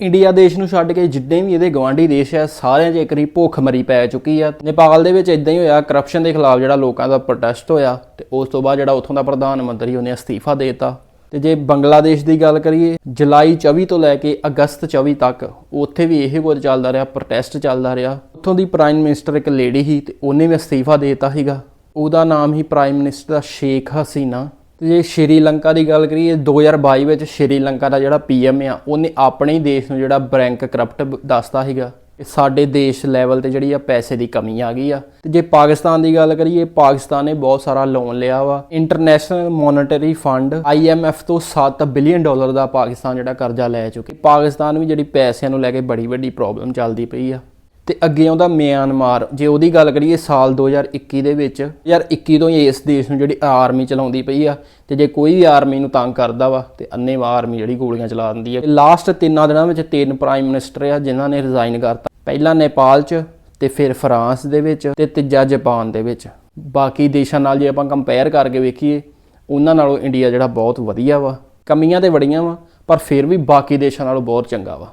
India ਦੇਸ਼ ਨੂੰ ਛੱਡ ਕੇ ਜਿੱਡੇ ਵੀ ਇਹਦੇ ਗਵਾਂਢੀ ਦੇਸ਼ ਆ, ਸਾਰਿਆਂ 'ਚ ਇੱਕ ਰੀ ਭੁੱਖਮਰੀ ਪੈ ਚੁੱਕੀ ਆ। ਨੇਪਾਲ ਦੇ ਵਿੱਚ ਇਦਾਂ ਹੀ ਹੋਇਆ ਕਰਪਸ਼ਨ ਦੇ ਖਿਲਾਫ ਜਿਹੜਾ ਲੋਕਾਂ ਦਾ ਪ੍ਰੋਟੈਸਟ ਹੋਇਆ, ਤੇ ਉਸ ਤੋਂ ਬਾਅਦ ਜਿਹੜਾ ਉੱਥੋਂ ਦਾ ਪ੍ਰਧਾਨ ਮੰਤਰੀ ਉਹਨੇ ਅਸਤੀਫਾ ਦੇ ਦਿੱਤਾ। ਤੇ ਜੇ ਬੰਗਲਾਦੇਸ਼ ਦੀ ਗੱਲ ਕਰੀਏ, ਜੁਲਾਈ 24 ਤੋਂ ਲੈ ਕੇ ਅਗਸਤ 24 ਤੱਕ ਉੱਥੇ ਵੀ ਇਹ ਕੁਝ ਚੱਲਦਾ ਰਿਹਾ ਪ੍ਰੋਟੈਸਟ ਚੱਲਦਾ ਰਿਹਾ। ਉੱਥੋਂ ਦੀ ਪ੍ਰਾਈਮ ਮਿਨਿਸਟਰ ਇੱਕ ਲੇਡੀ ਸੀ, ਤੇ ਉਹਨੇ ਵੀ ਅਸਤੀਫਾ ਦੇ ਦਿੱਤਾ ਸੀਗਾ। ਉਹਦਾ ਨਾਮ ਹੀ ਪ੍ਰਾਈਮ ਮਿਨਿਸਟਰ ਸ਼ੇਖ ਹਸੀਨਾ। ਤੇ ਜੇ ਸ਼੍ਰੀਲੰਕਾ ਦੀ ਗੱਲ ਕਰੀਏ 2022 ਵਿੱਚ ਸ਼੍ਰੀਲੰਕਾ ਦਾ ਜਿਹੜਾ ਪੀਐਮ ਆ, ਉਹਨੇ ਆਪਣੇ ਹੀ ਦੇਸ਼ ਨੂੰ ਜਿਹੜਾ ਬੈਂਕ ਕਰਪਟ ਦੱਸਦਾ ਸੀਗਾ ਕਿ ਸਾਡੇ ਦੇਸ਼ ਲੈਵਲ ਤੇ ਜਿਹੜੀ ਆ ਪੈਸੇ ਦੀ ਕਮੀ ਆ ਗਈ ਆ। ਤੇ ਜੇ ਪਾਕਿਸਤਾਨ ਦੀ ਗੱਲ ਕਰੀਏ, ਪਾਕਿਸਤਾਨ ਨੇ ਬਹੁਤ ਸਾਰਾ ਲੋਨ ਲਿਆ ਵਾ। ਇੰਟਰਨੈਸ਼ਨਲ ਮੋਨਿਟਰੀ ਫੰਡ IMF ਤੋਂ 7 ਬਿਲੀਅਨ ਡਾਲਰ ਦਾ ਪਾਕਿਸਤਾਨ ਜਿਹੜਾ ਕਰਜ਼ਾ ਲੈ ਚੁੱਕੇ। ਪਾਕਿਸਤਾਨ ਵੀ ਜਿਹੜੀ ਪੈਸਿਆਂ ਨੂੰ ਲੈ ਕੇ ਬੜੀ ਵੱਡੀ ਪ੍ਰੋਬਲਮ ਚੱਲਦੀ ਪਈ ਆ। ਤੇ ਅੱਗੇ ਆਉਂਦਾ ਮਿਆਂਮਾਰ। ਜੇ ਉਹਦੀ ਗੱਲ ਕਰੀਏ ਸਾਲ 2021 ਦੇ ਵਿੱਚ 2021 ਤੋਂ ਹੀ ਇਸ ਦੇਸ਼ ਨੂੰ ਜਿਹੜੀ ਆਰਮੀ ਚਲਾਉਂਦੀ ਪਈ ਆ, ਤੇ ਜੇ ਕੋਈ ਵੀ ਆਰਮੀ ਨੂੰ ਤੰਗ ਕਰਦਾ ਵਾ, ਤੇ ਅੰਨੇਵਾਹ ਆਰਮੀ ਜਿਹੜੀ ਗੋਲੀਆਂ ਚਲਾ ਦਿੰਦੀ ਆ। ਲਾਸਟ ਤਿੰਨਾਂ ਦਿਨਾਂ ਵਿੱਚ ਤਿੰਨ ਪ੍ਰਾਈਮ ਮਿਨਿਸਟਰ ਆ, ਜਿਨ੍ਹਾਂ ਨੇ ਰਿਜ਼ਾਈਨ ਕਰਤਾ। ਪਹਿਲਾਂ ਨੇਪਾਲ 'ਚ, ਤੇ ਫਿਰ ਫਰਾਂਸ ਦੇ ਵਿੱਚ, ਤੇ ਤੀਜਾ ਜਾਪਾਨ ਦੇ ਵਿੱਚ। ਬਾਕੀ ਦੇਸ਼ਾਂ ਨਾਲ ਜੇ ਆਪਾਂ ਕੰਪੇਅਰ ਕਰਕੇ ਵੇਖੀਏ, ਉਹਨਾਂ ਨਾਲੋਂ ਇੰਡੀਆ ਜਿਹੜਾ ਬਹੁਤ ਵਧੀਆ ਵਾ। ਕਮੀਆਂ ਤੇ ਬੜੀਆਂ ਵਾ, ਪਰ ਫਿਰ ਵੀ ਬਾਕੀ ਦੇਸ਼ਾਂ ਨਾਲੋਂ ਬਹੁਤ ਚੰਗਾ ਵਾ।